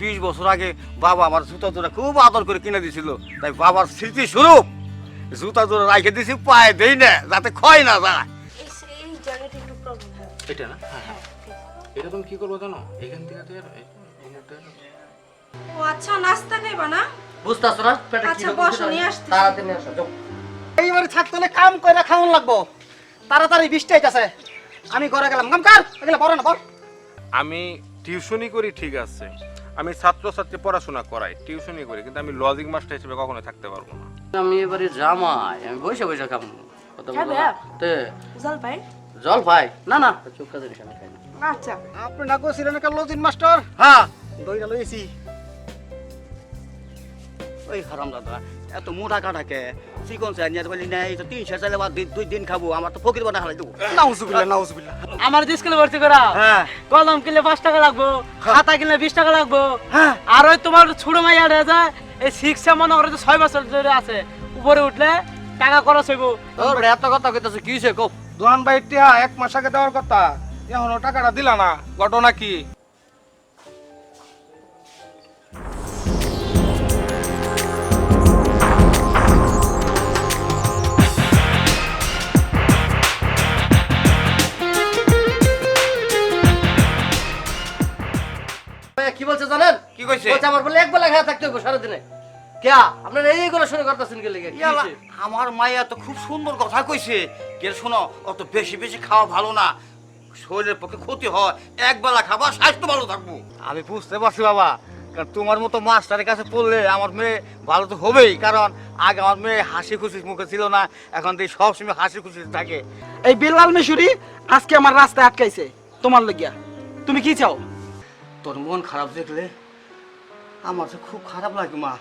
বিশ বছর আগে বাবা আমার জুতা জোড়া খুব আদর করে কিনে দিছিল তাই বাবার স্মৃতি স্বরূপ জুতা জোড়া রাখে দিছি পায়ে দেই না যাতে ক্ষয় না যায়। একটু প্রবলেম হয় এটা না? হ্যাঁ এটা তুমি কি করব জানো? এখান থেকে ও আচ্ছা নাস্তা খাইবা না? বুঝতেছো না? পেটে আচ্ছা, বসো, নিয়ে আসতেছি। তাড়াতাড়ি নিয়ে আসো এইবারে থাকতে হলে কাম করে খাওয়ান লাগবো। তাড়াতাড়ি বৃষ্টি আছে আমি ঘরে গেলাম। কাম কার এগুলো বড় না বড়। আমি টিউশনই করি ঠিক আছে। আমি ছাত্রছাত্রী পড়াশোনা করাই টিউশনই করি কিন্তু আমি লজিক মাস্টার হিসেবে কখনো থাকতে পারব না। আমি এবারে জামাই আমি বসে বসে খাব। কথা বলো না। তে। জল পাই? জল ভাই না না। চুপ কাজে খাই না আচ্ছা। আপনি না কইছিলেন একটা লজিন মাস্টার হ্যাঁ। দইটা লইছি। ওই হারাম দাদা এত মোটা কাটাকে চিকন চাই নিয়ে বলি না এই তো তিন শেষ চাইলে দুই দুই দিন খাব আমার তো ফকির বানা হালাই দেবো। নাউজুবিল্লাহ নাউজুবিল্লাহ। আমার স্কুলে ভর্তি করা। হ্যাঁ। কলম কিনলে পাঁচ টাকা লাগবো খাতা কিনলে বিশ টাকা লাগবো। হ্যাঁ। আর ওই তোমার ছোট মাইয়া রেজা এই শিক্ষা মনে করে ছয় বছর ধরে আছে উপরে উঠলে টাকা খরচ হইব। তোর এত কথা কইতাছে কি হইছে কও? দোয়ান ভাই এক মাস আগে দেওয়ার কথা এখনও টাকাটা দিলা না ঘটনা কি? কি বলছে জানেন? কি কইছে? বলছে আমার বলে এক বেলা খাওয়া থাকতে হবে সারাদিনে। কেয়া আপনারা এইগুলো শুনে করতেছেন কি লেগে? আমার মাইয়া তো খুব সুন্দর কথা কইছে। কে শোনো অত বেশি বেশি খাওয়া ভালো না। শরীরের পক্ষে ক্ষতি হয়। এক বেলা খাবার স্বাস্থ্য ভালো থাকব। আমি বুঝতে পারছি বাবা কারণ তোমার মতো মাস্টারের কাছে পড়লে আমার মেয়ে ভালো তো হবেই। কারণ আগে আমার মেয়ে হাসি খুশি মুখে ছিল না এখন থেকে সবসময় হাসি খুশি থাকে। এই বিল্লাল মিশুরি আজকে আমার রাস্তায় আটকাইছে তোমার লাগিয়া। তুমি কি চাও? তোর মন খারাপ দেখলে আমার তো খুব খারাপ লাগে মা।